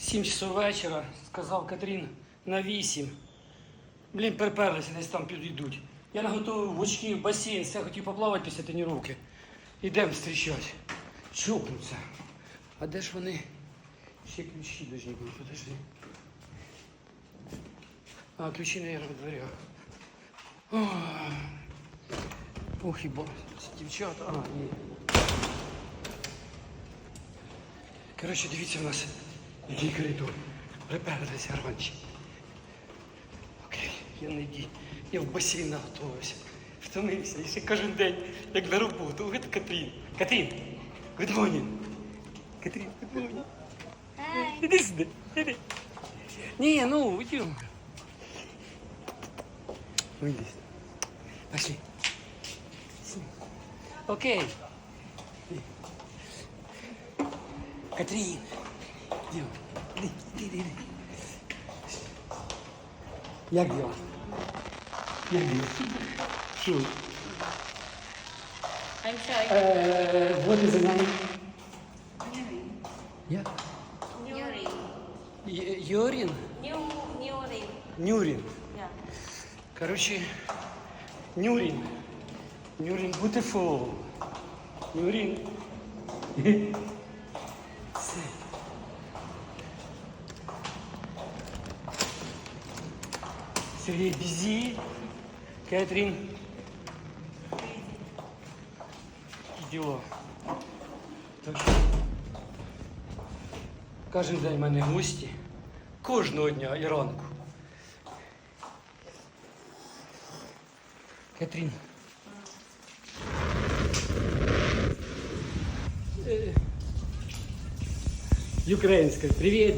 7 часов вечора, сказав Катрін, на 8. Блін, приперлися, десь там підійдуть. Я наготовив очки, басейн, все хотів поплавати після тренування. Ідемо зустрічати. Чокнуться. А де ж вони? Ще ключі должны бути, подожди. А, ключі, наверное, в дверях. Ох. Хіба. Дівчата. А, ні. Коротше, дивіться в нас, який коридор. Приперлися раніше. Окей, я не йди. Я в басейн наготовився. Втомився. І ще кожен день, як на роботу. Ось Катрін. Катрін, good morning. Катрін, good morning. Іди сюди. Іди. Ні, ну, йдем. Ну, иди. Пошли. Окей. Катрин. Діва, іди, іди, іди. Як діла? Як діла? Що? I'm sorry. Е, what is the name? Urine. Як? Urine. Ю- Юрін? Нюрін. Yeah. Коротше, Нюрін. Нюрін beautiful. Нюрін. Сергей Бизи. Кэтрин. Такі діла. Так що кожен день в мене гості. Кожного дня і ранку. Катрин. Е, Українська. Привіт.